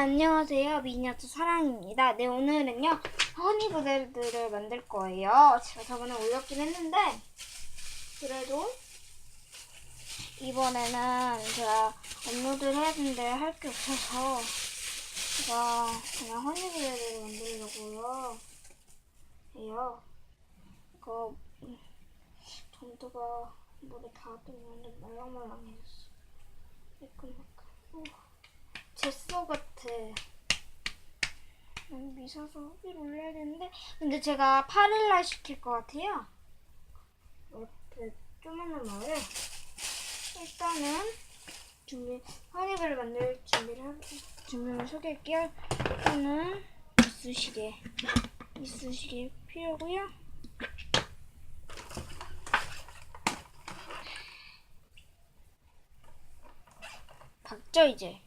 안녕하세요. 미니어처 사랑입니다. 네, 오늘은요, 허니브레드를 만들 거예요. 제가 저번에 올렸긴 했는데, 그래도, 이번에는 제가 업로드를 해야 되는데 할 게 없어서, 제가 그냥 허니브레드를 만들려고요. 해요. 이거, 음, 전두가 물에 닿았더니 말랑말랑해졌어. 매끈매끈. 오. 제 소 같아. 음, 미사서 후기를 올려야 되는데 근데 제가 8일날 시킬 것 같아요. 어때? 조만한 말을 일단은 준비 허니버를 만들 준비를 하, 준비를 소개할게요. 일단은 이쑤시개 이쑤시개 필요고요. 박죠 이제.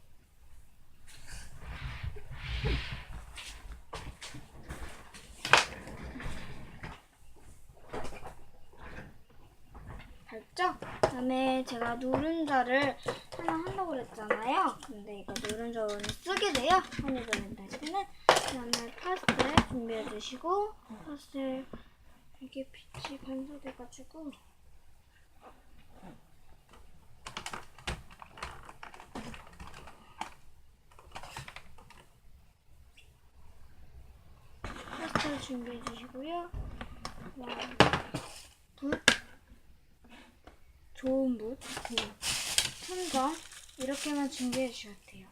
봤죠? 그 다음에 제가 노른자를 하나 한다고 그랬잖아요. 근데 이거 노른자 오늘 쓰게 돼요. 허니버는 다시는 그다음에 파스텔 준비해 주시고 파스텔 이게 빛이 반사돼가지고 파스텔 준비해 주시고요. 와, 붓 좋은 붓, 그리고 천정 이렇게만 준비해 주셔야 돼요.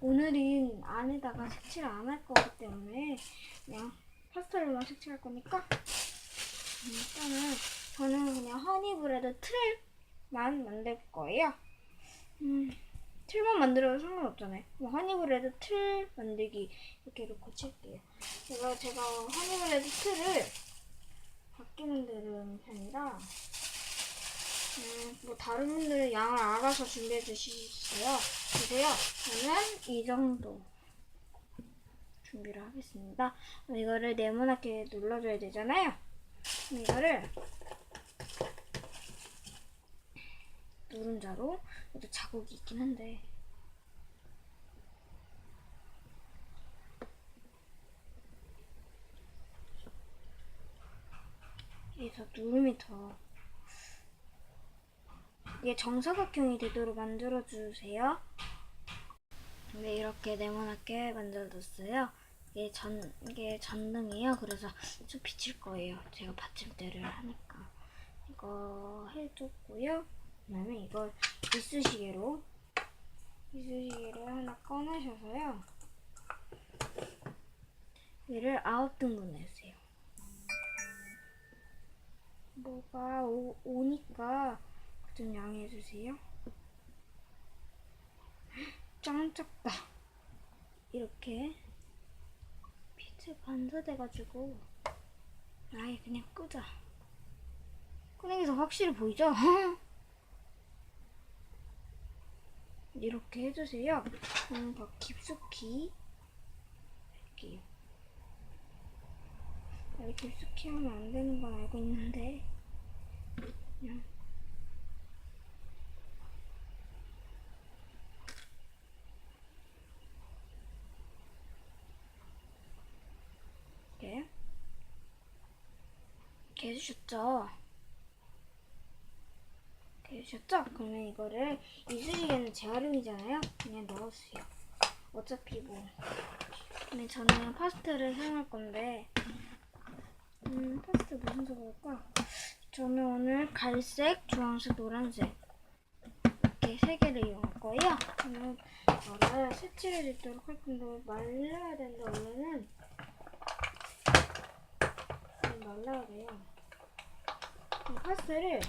오늘은 안에다가 색칠 안할 거기 때문에 그냥 파스텔로만 색칠할 거니까 음, 일단은 저는 그냥 허니브레드 틀만 만들 거예요. 음, 틀만 만들어도 상관없잖아요. 허니브레드 틀 만들기 이렇게 놓고 칠게요. 제가 제가 허니브레드 틀을 밖에 만드는 편이라 음, 뭐 다른 분들은 양을 알아서 준비해 주시세요. 주세요. 저는 이 정도 준비를 하겠습니다. 이거를 네모나게 눌러줘야 되잖아요. 이거를 누른자로 이것도 자국이 있긴 한데 여기서 누름이 더 이게 정사각형이 되도록 만들어 주세요. 네, 이렇게 네모나게 만들어뒀어요. 이게 전, 이게 전등이에요. 그래서 좀 비칠 거예요. 제가 받침대를 하니까. 이거 해줬고요. 그 다음에 이걸 이쑤시개로, 이쑤시개를 하나 꺼내셔서요. 얘를 아홉 등분 내주세요. 뭐가 오, 오니까 좀 양해해 주세요. 짱 작다. 이렇게 빛에 반사돼가지고 아예 그냥 끄자. 끄는 게 더 확실히 보이죠? 이렇게 해주세요. 저는 더 깊숙이 할게요. 이렇게 깊숙이 하면 안 되는 건 알고 있는데 그냥 이렇게 이렇게 해주셨죠? 이렇게 해주셨죠? 그러면 이거를 이쑤시개는 재활용이잖아요. 그냥 넣어주세요. 어차피 뭐 근데 저는 파스텔을 사용할 건데 음 파스텔 무슨 할까? 저는 오늘 갈색, 주황색, 노란색 이렇게 세 개를 이용할 거예요. 그러면 이거를 색칠해 주도록 할 건데 말려야 된다 원래는 좀 말라야 돼요. 이 파스텔을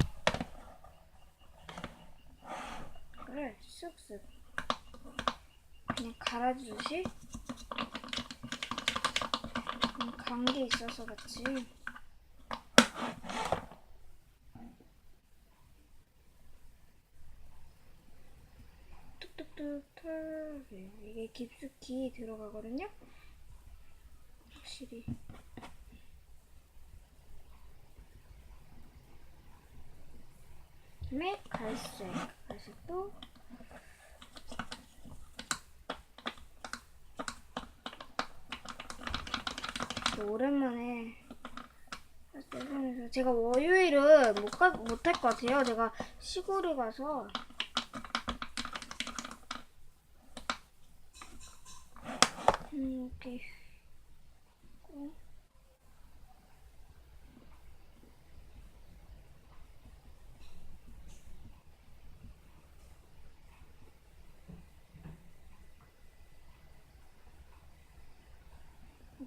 이거를 쓱쓱 그냥 갈아주듯이 음, 감기 있어서 그렇지. 뚝뚝뚝 털 이게 깊숙이 들어가거든요. 확실히. 다음에 갈색. 갈색도 오랜만에 제가 월요일은 못할것 같아요. 제가 시골에 가서 음, 이렇게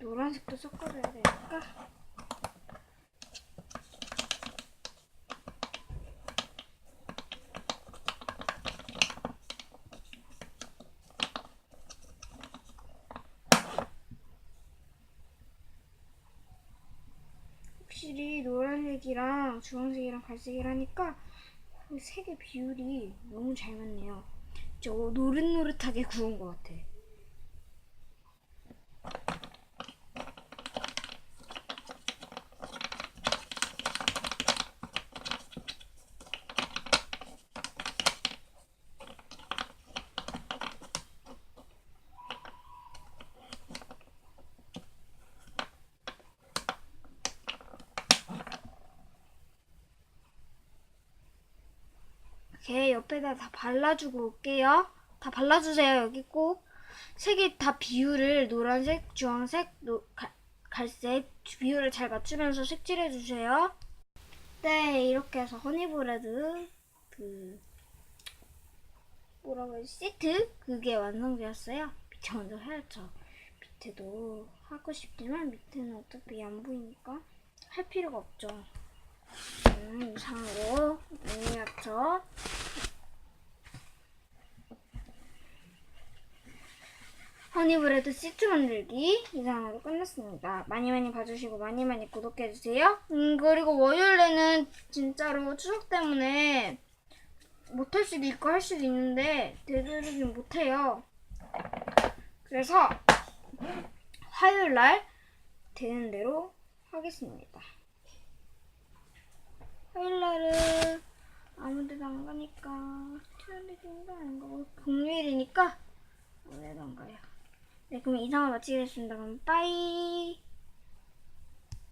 노란색도 섞어줘야 되니까 확실히 노란색이랑 주황색이랑 그 색의 비율이 너무 잘 맞네요. 저 노릇노릇하게 구운 것 같아. 이렇게 옆에다 다 발라주고 올게요. 다 발라주세요. 여기 꼭 색이 다 비율을 노란색, 주황색, 노, 갈, 갈색 비율을 잘 맞추면서 색칠해 주세요. 네, 이렇게 해서 허니브레드 그 뭐라고 해야 지 시트 그게 완성되었어요. 밑에 먼저 해야죠. 밑에도 하고 싶지만 밑에는 어차피 안 보이니까 할 필요가 없죠. 음, 이상으로 미니어처 허니브레드 시트 만들기 이상으로 끝났습니다. 많이 많이 봐주시고 많이 많이 구독해주세요. 음, 그리고 월요일에는 진짜로 추석 때문에 못할 수도 있고 할 수도 있는데 되도록이면 못해요. 그래서 화요일 날 되는 대로 하겠습니다. 화요일 날은 아무 데도 안 가니까 트렌디도 안 가고 금요일이니까 아무 데도 안 가요. 네, 그럼 이상을 마치겠습니다. 그럼 빠이.